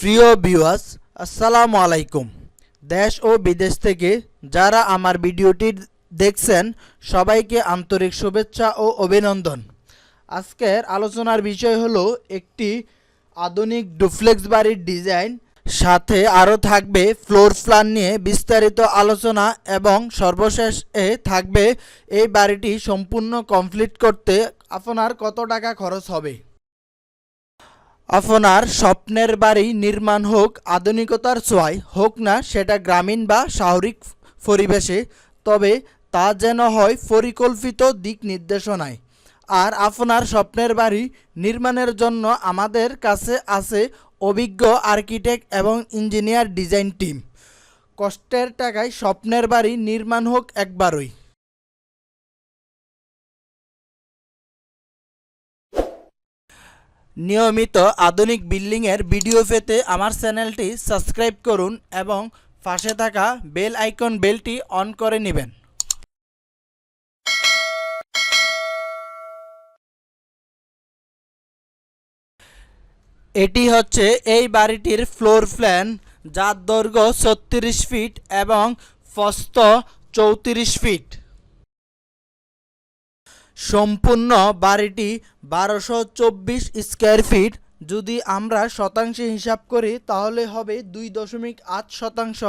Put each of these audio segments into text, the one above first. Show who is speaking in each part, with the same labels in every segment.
Speaker 1: প্রিয় ভিউয়ার্স আসসালামু আলাইকুম। দেশ ও বিদেশ থেকে যারা আমার ভিডিওটি দেখছেন, সবাইকে আন্তরিক শুভেচ্ছা ও অভিনন্দন। আজকের আলোচনার বিষয় হলো একটি আধুনিক ডুপ্লেক্স বাড়ির ডিজাইন, সাথে আরও থাকবে ফ্লোর প্ল্যান নিয়ে বিস্তারিত আলোচনা এবং সর্বশেষ থাকবে এই বাড়িটি সম্পূর্ণ কমপ্লিট করতে আপনার কত টাকা খরচ হবে। আপনার স্বপ্নের বাড়ি নির্মাণ হোক, আধুনিকতার ছোঁয়ায় হোক না, সেটা গ্রামীণ বা শহরিক পরিবেশে, তবে তা যেন হয় পরিকল্পিত দিক নির্দেশনায়। আর আপনার স্বপ্নের বাড়ি নির্মাণের জন্য আমাদের কাছে আছে অভিজ্ঞ আর্কিটেক্ট এবং ইঞ্জিনিয়ার ডিজাইন টিম। কষ্টের টাকায় স্বপ্নের বাড়ি নির্মাণ হোক একবারই। নিয়মিত আধুনিক বিল্ডিংয়ের ভিডিও পেতে আমার চ্যানেলটি সাবস্ক্রাইব করুন এবং পাশে থাকা বেল আইকন বেলটি অন করে নেবেন। এটি হচ্ছে এই বাড়িটির ফ্লোর প্ল্যান, যার দৈর্ঘ্য ছত্রিশ ফিট এবং ফস্ত চৌত্রিশ ফিট। সম্পূর্ণ বাড়িটি বারোশো চব্বিশ স্কোয়ার ফিট। যদি আমরা শতাংশে হিসাব করি, তাহলে হবে দুই দশমিক আট শতাংশ,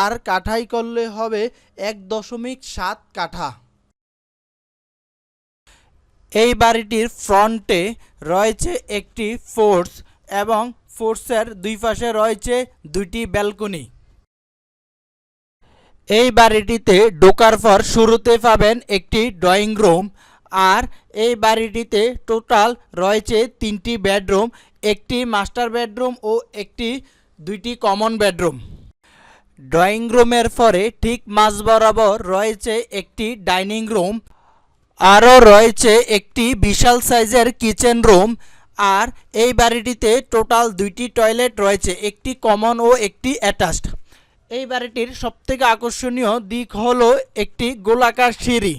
Speaker 1: আর কাঠাই করলে হবে এক দশমিক সাত কাঠা। এই বাড়িটির ফ্রন্টে রয়েছে একটি ফোর্স এবং ফোর্সের দুই পাশে রয়েছে দুইটি ব্যালকনি। এই বাড়িটিতে ঢোকার পর শুরুতে পাবেন একটি ড্রয়িং রুম আর এই বাড়িটিতে টোটাল রয়েছে তিনটি বেডরুম, একটি মাস্টার বেডরুম ও একটি, দুইটি কমন বেডরুম। ড্রয়িং রুমের পরে ঠিক মাঝ বরাবর রয়েছে একটি ডাইনিং রুম, আরও রয়েছে একটি বিশাল সাইজের কিচেন রুম আর এই বাড়িটিতে টোটাল দুইটি টয়লেট রয়েছে, একটি কমন ও একটি অ্যাটাচড। এই বাড়িটির সবথেকে আকর্ষণীয় দিক হলো একটি গোলাকার সিঁড়ি।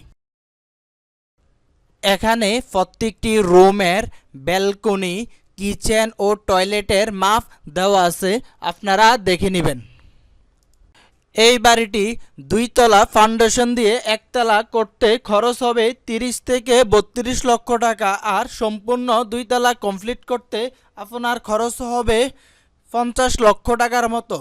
Speaker 1: এখানে প্রত্যেকটি রুমের ব্যালকনি, কিচেন ও টয়লেটের মাপ দেওয়া আছে। আপনারা দেখে নেবেন। এই বাড়িটি দুইতলা ফাউন্ডেশন দিয়ে একতলা করতে খরচ হবে তিরিশ থেকে বত্রিশ লক্ষ টাকা আর সম্পূর্ণ দুইতলা কমপ্লিট করতে আপনার খরচ হবে পঞ্চাশ লক্ষ টাকার মতো।